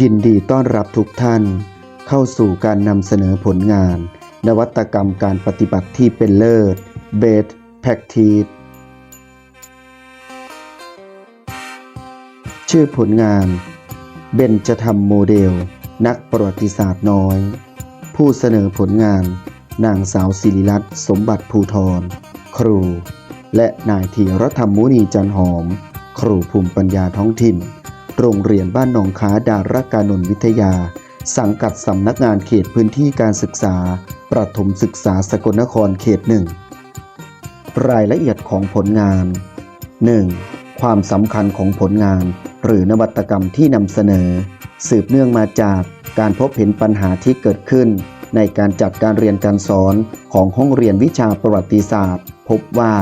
ยินดีต้อนรับทุกท่าน เข้าสู่การนำเสนอผลงาน นวัตกรรมการปฏิบัติที่เป็นเลิศ Best Practice ชื่อผลงาน เบนจะทำโมเดล นักประวัติศาสตร์น้อย ผู้เสนอผลงาน นางสาวศิริรัตน์สมบัติภูทร ครู และนายธีรธรรมมุนีจันหอม ครูภูมิปัญญาท้องถิ่น โรงเรียนบ้านหนองค้าดารากานนวิทยา สังกัดสำนักงานเขตพื้นที่การศึกษา ประถมศึกษาสกลนครเขตหนึ่งรายละเอียดของผลงาน 1. ความสำคัญของผลงาน หรือนวัตกรรมที่นำเสนอ สืบเนื่องมาจากการพบเห็นปัญหาที่เกิดขึ้น ในการจัดการเรียนการสอนของห้องเรียนวิชาประวัติศาสตร์ พบว่า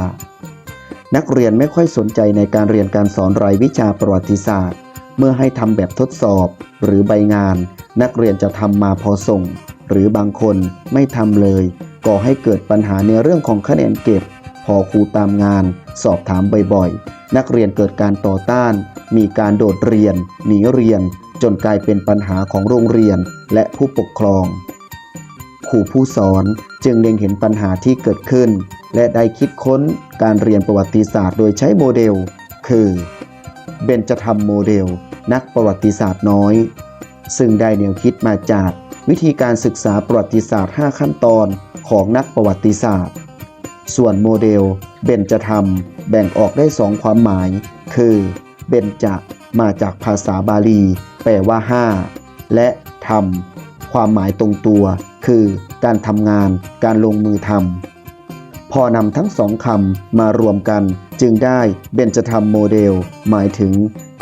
นักเรียนไม่ค่อยสนใจในการเรียนการสอนรายวิชาประวัติศาสตร์ เมื่อให้ทำแบบทดสอบหรือใบงาน นักเรียนจะทำมาพอส่ง หรือบางคนไม่ทำเลย ก่อให้เกิดปัญหาในเรื่องของคะแนนเก็บ พอครูตามงาน สอบถามบ่อยๆ นักเรียนเกิดการต่อต้าน มีการโดดเรียน หนีเรียน จนกลายเป็นปัญหาของโรงเรียนและผู้ปกครองครูผู้สอนจึงเล็งเห็นปัญหาที่เกิดขึ้น และได้คิดค้นการเรียนประวัติศาสตร์โดยใช้โมเดล คือ เบนจะทำโมเดล นักประวัติศาสตร์น้อย ซึ่งได้แนวคิดมาจากวิธีการศึกษาประวัติศาสตร์ 5 ขั้นตอนของนักประวัติศาสตร์ ส่วนโมเดล เบนจะทำแบ่งออกได้สองความหมาย คือ เบนจะมาจากภาษาบาลี แปลว่า 5 และทำความหมายตรงตัว คือ การทำงาน การลงมือทำ พอนำทั้งสองคำมารวมกัน จึงได้เบนจะทำโมเดล หมายถึง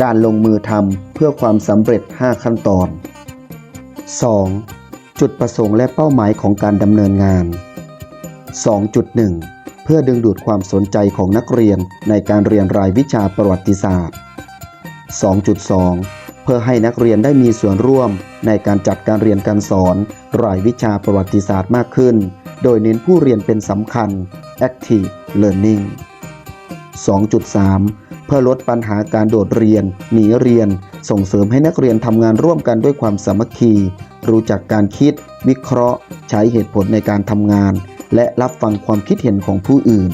การลงมือทำเพื่อความสำเร็จ 5 ขั้นตอน 2. จุดประสงค์และเป้าหมายของการดำเนินงาน 2.1 เพื่อดึงดูดความสนใจของนักเรียนในการเรียนรายวิชาประวัติศาสตร์ 2.2 เพื่อให้นักเรียนได้มีส่วนร่วมในการจัดการเรียนการสอนรายวิชาประวัติศาสตร์มากขึ้น โดยเน้นผู้เรียนเป็นสำคัญ active learning 2.3 เพื่อลดปัญหาการโดดเรียน หนีเรียน ส่งเสริมให้นักเรียนทำงานร่วมกันด้วยความสามัคคี รู้จักการคิด วิเคราะห์ ใช้เหตุผลในการทำงาน และรับฟังความคิดเห็นของผู้อื่น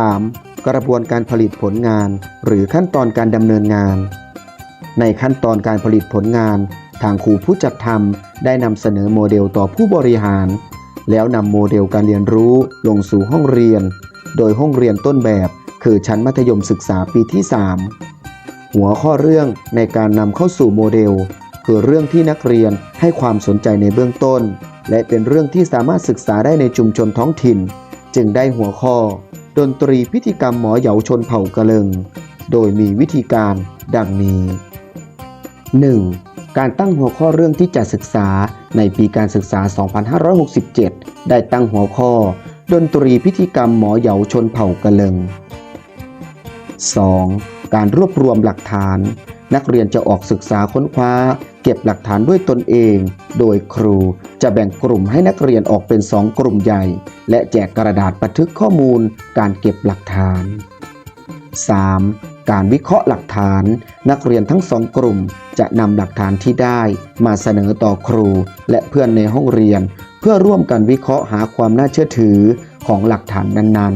3. กระบวนการผลิตผลงาน หรือขั้นตอนการดำเนินงาน ในขั้นตอนการผลิตผลงาน ทางครูผู้จัดทำได้นำเสนอโมเดลต่อผู้บริหาร แล้วนำโมเดลการเรียนรู้ลงสู่ห้องเรียน โดยห้องเรียนต้นแบบคือชั้นมัธยมศึกษาปีที่ 3 หัวข้อเรื่องในการนำเข้าสู่โมเดล คือเรื่องที่นักเรียนให้ความสนใจในเบื้องต้น และเป็นเรื่องที่สามารถศึกษาได้ในชุมชนท้องถิ่น จึงได้หัวข้อ ดนตรีพิธีกรรมหมอเหยาชนเผ่ากะเลงโดยมีวิธีการดังนี้ 1. การตั้งหัวข้อเรื่องที่จะศึกษาในปีการศึกษา 2567 ได้ตั้งหัวข้อ ดนตรีพิธีกรรมหมอเหยาชนเผ่ากะเลิง 2. การรวบรวมหลักฐาน นักเรียนจะออกศึกษาค้นคว้า เก็บหลักฐานด้วยตนเอง โดยครูจะแบ่งกลุ่มให้นักเรียนออกเป็นสองกลุ่มใหญ่ และแจกกระดาษบันทึกข้อมูลการเก็บหลักฐาน 3. การวิเคราะห์หลักฐาน นักเรียนทั้งสองกลุ่ม จะนำหลักฐานที่ได้มาเสนอต่อครู และเพื่อนในห้องเรียน เพื่อร่วมกันวิเคราะห์หาความน่าเชื่อถือของหลักฐานนั้น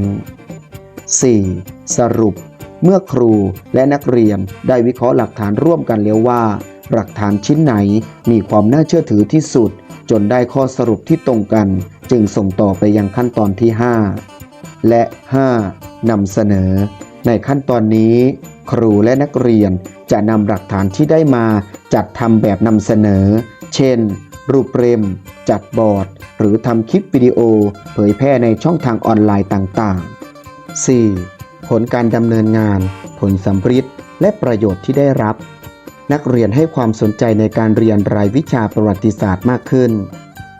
ๆ 4. สรุป เมื่อครูและนักเรียนได้วิเคราะห์หลักฐานร่วมกันแล้วว่า หลักฐานชิ้นไหนมีความน่าเชื่อถือที่สุด จนได้ข้อสรุปที่ตรงกัน จึงส่งต่อไปยังขั้นตอนที่ 5 และ 5. นำเสนอ ในขั้นตอนนี้ ครูและนักเรียนจะนำหลักฐานที่ได้มาจัดทำแบบนำเสนอ เช่น รูปเรมจัดบอร์ด หรือทำคลิปวิดีโอ เผยแพร่ในช่องทางออนไลน์ต่างๆ 4. ผลการดำเนินงาน ผลสัมฤทธิ์และประโยชน์ที่ได้รับ นักเรียนให้ความสนใจในการเรียนรายวิชาประวัติศาสตร์มากขึ้น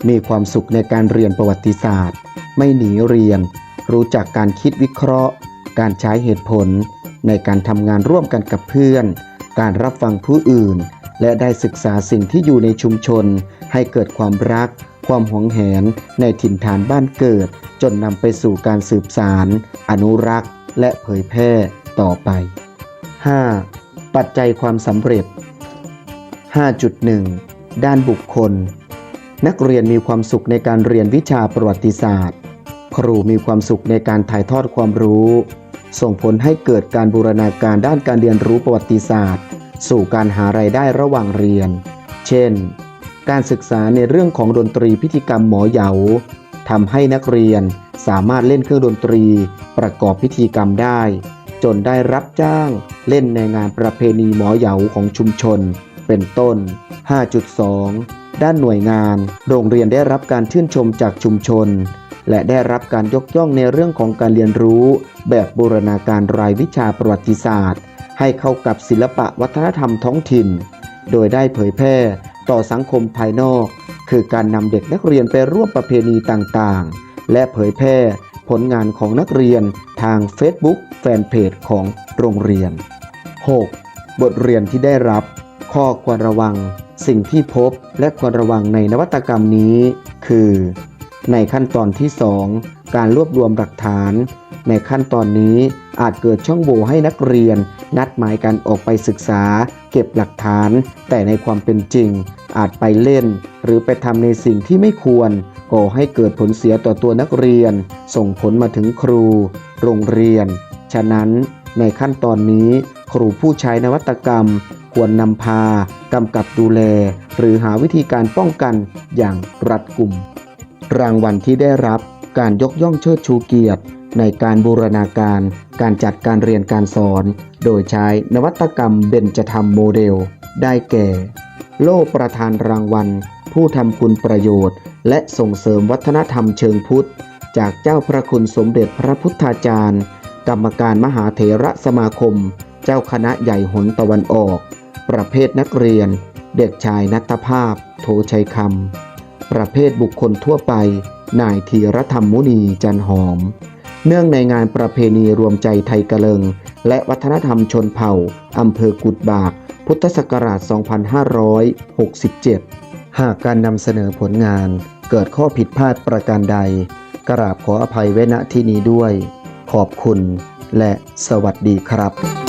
มีความสุขในการเรียนประวัติศาสตร์ ไม่หนีเรียน รู้จักการคิดวิเคราะห์ การใช้เหตุผลในการทำงานร่วมกันกับเพื่อน การรับฟังผู้อื่น และได้ศึกษาสิ่งที่อยู่ในชุมชน ให้เกิดความรัก ความหวงแหน ในถิ่นฐานบ้านเกิด จนนำไปสู่การสืบสาร อนุรักษ์ และเผยแพร่ต่อไป 5. ปัจจัยความสำเร็จ 5.1 ด้านบุคคล นักเรียนมีความสุขในการเรียนวิชาประวัติศาสตร์ ครูมีความสุขในการถ่ายทอดความรู้ ส่งผลให้เกิดการบูรณาการด้านการเรียนรู้ประวัติศาสตร์ สู่การหารายได้ระหว่างเรียน เช่น การศึกษาในเรื่องของดนตรีพิธีกรรมหมอเหยาทำให้นักเรียนสามารถเล่นเครื่องดนตรี ประกอบพิธีกรรมได้ จนได้รับจ้างเล่นในงานประเพณีหมอเหยาของชุมชน เป็นต้น 5.2 ด้านหน่วยงาน โรงเรียนได้รับการชื่นชมจากชุมชน และได้รับการยกย่องในเรื่องของการเรียนรู้ แบบบูรณาการรายวิชาประวัติศาสตร์ ให้เข้ากับศิลปะวัฒนธรรมท้องถิ่น โดยได้เผยแพร่ต่อสังคมภายนอก คือการนำเด็กนักเรียนไปร่วมประเพณีต่างๆ และเผยแพร่ผลงานของนักเรียนทาง Facebook แฟนเพจของโรงเรียน 6. บทเรียนที่ได้รับ ข้อควรระวัง สิ่งที่พบและควรระวังในนวัตกรรมนี้ คือ ในขั้นตอนที่ 2 การรวบรวมหลักฐาน ในขั้นตอนนี้อาจเกิดช่องโหว่ให้นักเรียน นัดหมายกันออกไปศึกษา เก็บหลักฐาน แต่ในความเป็นจริง อาจไปเล่น หรือไปทำในสิ่งที่ไม่ควรก่อให้เกิดผลเสียต่อตัวนักเรียน ส่งผลมาถึงครู โรงเรียน ฉะนั้นในขั้นตอนนี้ ครูผู้ใช้นวัตกรรม ควรนำพากำกับดูแล หรือหาวิธีการป้องกันอย่างรัดกุม รางวัลที่ได้รับการยกย่องเชิดชูเกียรติ ในการบูรณาการ การจัดการเรียนการสอน โดยใช้นวัตกรรมเบญจธรรมโมเดล ได้แก่ โล่ประธานรางวัล ผู้ทำคุณประโยชน์ และส่งเสริมวัฒนธรรมเชิงพุทธ จากเจ้าพระคุณสมเด็จพระพุทธาจารย์ กรรมการมหาเถระสมาคม เจ้าคณะใหญ่หนตะวันออก ประเภทนักเรียน เด็กชายนัตภาพ โทชัยคำ ประเภทบุคคลทั่วไป นายธีรธรรมมุนีจันหอม เนื่องในงานประเพณีรวมใจไทยกะเลิง และวัฒนธรรมชนเผ่า อำเภอกุดบาก พุทธศักราช 2567 หากการนำเสนอผลงานเกิดข้อผิดพลาดประการใด กราบขออภัยไว้ณที่นี้ด้วย ขอบคุณและสวัสดีครับ